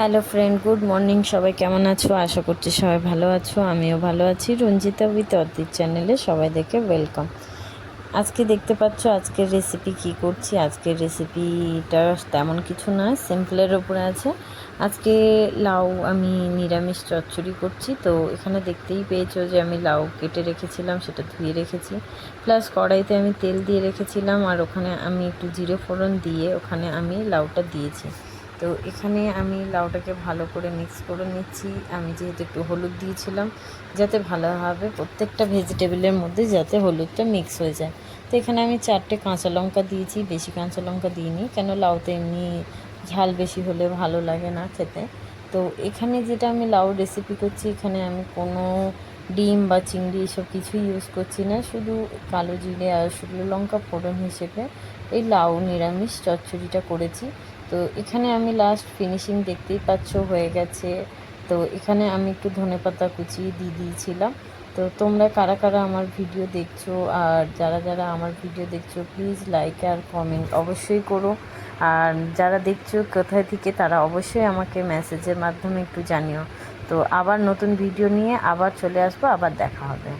Hello friend good morning সবাই কেমন আছো? আশা করছি সবাই ভালো আছো। আমিও ভালো আছি। রঞ্জিতা উইথ অদ্দিত চ্যানেলে সবাই দেখে ওয়েলকাম আজকে দেখতে পাচ্ছ, আজকের রেসিপি কি করছি? আজকের রেসিপিটা তেমন কিছু না সিম্পলের ওপরে আছে। আজকে লাউ আমি নিরামিষ চচ্চড়ি করছি। তো এখানে দেখতেই পেয়েছ যে আমি লাউ কেটে রেখেছিলাম, সেটা ধুয়ে রেখেছি। প্লাস কড়াইতে আমি তেল দিয়ে রেখেছিলাম, আর ওখানে আমি একটু জিরে ফোড়ন দিয়ে ওখানে আমি লাউটা দিয়েছি। তো এখানে আমি লাউটাকে ভালো করে মিক্স করে নিচ্ছি। আমি যেহেতু একটু হলুদ দিয়েছিলাম, যাতে ভালোভাবে প্রত্যেকটা ভেজিটেবলের মধ্যে যাতে হলুদটা মিক্স হয়ে যায়। তো এখানে আমি চারটে কাঁচা লঙ্কা দিয়েছি, বেশি কাঁচা লঙ্কা দিইনি, কেন লাউতে এমনি ঝাল বেশি হলে ভালো লাগে না খেতে। তো এখানে যেটা আমি লাউ রেসিপি করছি, এখানে আমি কোনো ডিম বা চিংড়ি এসব কিছুই ইউজ করছি না। শুধু কালো জিরে আর শুকনো লঙ্কা ফোড়ন হিসেবে এই লাউ নিরামিষ চচ্চড়িটা করেছি। তো এখানে আমি লাস্ট ফিনিশিং দেখতেই পাচ্ছ হয়ে গেছে। তো এখানে আমি একটু ধনে পাতা কুচিয়ে দিয়ে দিয়েছিলাম। তো তোমরা কারা কারা আমার ভিডিও দেখছ আর যারা যারা আমার ভিডিও দেখছ প্লিজ লাইক আর কমেন্ট অবশ্যই করো। আর যারা দেখছ কোথায় থেকে, তারা অবশ্যই আমাকে মেসেজের মাধ্যমে একটু জানিও। তো আবার নতুন ভিডিও নিয়ে আবার চলে আসব, আবার দেখা হবে।